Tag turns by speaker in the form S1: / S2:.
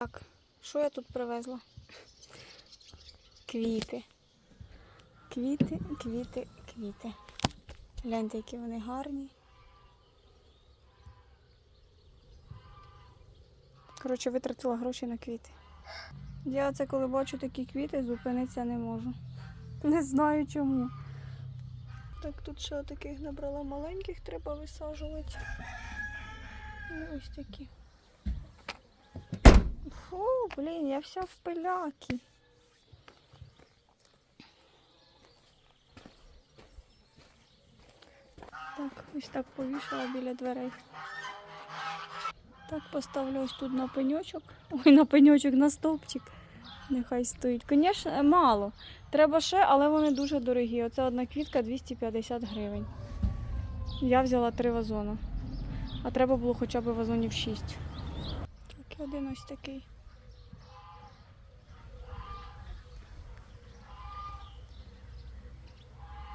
S1: Так, що я тут привезла? Квіти. Квіти, квіти, квіти. Гляньте, які вони гарні. Коротше, витратила гроші на квіти. Я це коли бачу такі квіти, зупинитися не можу. Не знаю чому. Так, тут ще таких набрала маленьких, треба висаджувати. І ось такі. Блін, я вся в пиляки. Так, ось так повішала біля дверей. Так, поставлю ось тут на пеньочок. Ой, на пеньочок, на стовпчик. Нехай стоїть. Звісно, мало. Треба ще, але вони дуже дорогі. Оце одна квітка 250 гривень. Я взяла три вазона. А треба було хоча б вазонів 6. Так, і один ось такий.